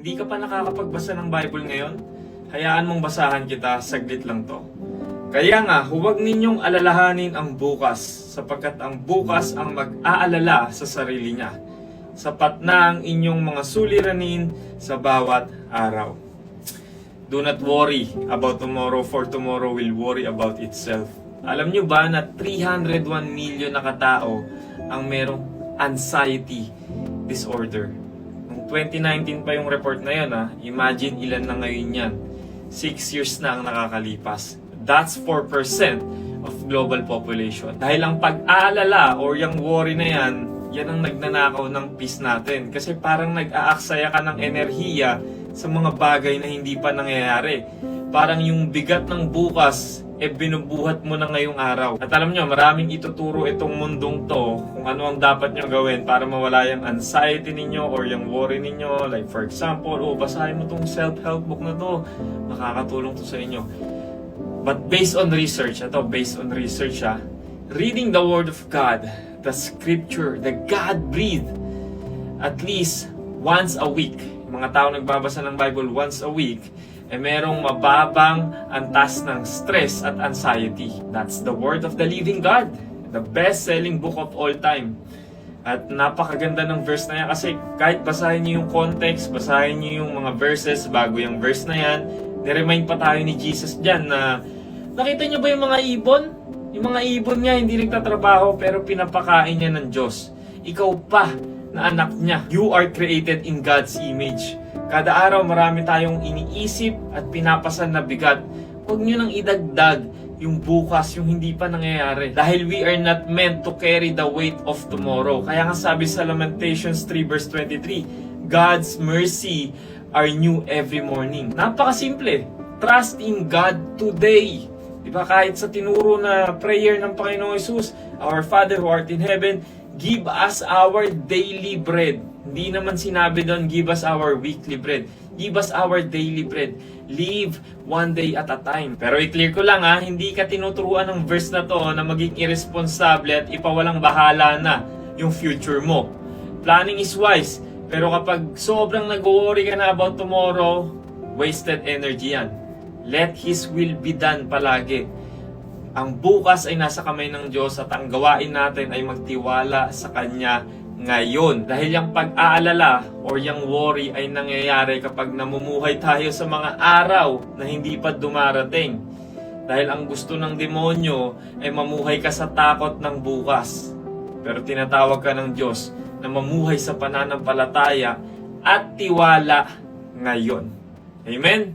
Hindi ka pa nakakapagbasa ng Bible ngayon? Hayaan mong basahan kita, saglit lang to. Kaya nga, huwag ninyong alalahanin ang bukas, sapagkat ang bukas ang mag-aalala sa sarili niya. Sapat na ang inyong mga suliranin sa bawat araw. Do not worry about tomorrow, for tomorrow will worry about itself. Alam nyo ba na 301 million na katao ang merong anxiety disorder? Noong 2019 pa yung report na yun, ha? imagine ilan na ngayon yan. 6 years na ang nakakalipas. That's 4% of global population. Dahil ang pag-aalala or yung worry na yan, yan ang nagnanakaw ng peace natin. Kasi parang nag-aaksaya ka ng enerhiya sa mga bagay na hindi pa nangyayari. Parang yung bigat ng bukas, eh binubuhat mo na ngayong araw. At alam nyo, maraming ituturo itong mundong to kung ano ang dapat nyo gawin para mawala yung anxiety ninyo or yung worry ninyo. Like for example, oh, basahin mo tong self-help book na to. Makakatulong to sa inyo. But based on research, ito based on research ha, reading the Word of God, the Scripture, the God-breathed, at least once a week, mga tao nagbabasa ng Bible once a week, eh merong mababang antas ng stress at anxiety. That's the Word of the Living God, the best-selling book of all time. At napakaganda ng verse na yan kasi kahit basahin niyo yung context, basahin niyo yung mga verses bago yung verse na yan, niremind pa tayo ni Jesus dyan na nakita niyo ba yung mga ibon? Yung mga ibon niya hindi nagtatrabaho pero pinapakain niya ng Diyos. Ikaw pa na anak niya. You are created in God's image. Kada araw marami tayong iniisip at pinapasan na bigat. Huwag niyo nang idagdag yung bukas, yung hindi pa nangyayari. Dahil we are not meant to carry the weight of tomorrow. Kaya nga sabi sa Lamentations 3 verse 23, God's mercy are new every morning. Napakasimple. Trust in God today. Di ba kahit sa tinuro na prayer ng Panginoong Yesus, Our Father who art in heaven, give us our daily bread. Hindi naman sinabi doon, give us our weekly bread. Give us our daily bread. Live one day at a time. Pero i-clear ko lang ha, hindi ka tinuturuan ng verse na to na maging irresponsible at ipawalang bahala na yung future mo. Planning is wise, pero kapag sobrang nag-worry ka na about tomorrow, wasted energy yan. Let His will be done palagi. Ang bukas ay nasa kamay ng Diyos at ang gawain natin ay magtiwala sa Kanya ngayon. Dahil yung pag-aalala or yung worry ay nangyayari kapag namumuhay tayo sa mga araw na hindi pa dumarating. Dahil ang gusto ng demonyo ay mamuhay ka sa takot ng bukas. Pero tinatawag ka ng Diyos na mamuhay sa pananampalataya at tiwala ngayon. Amen?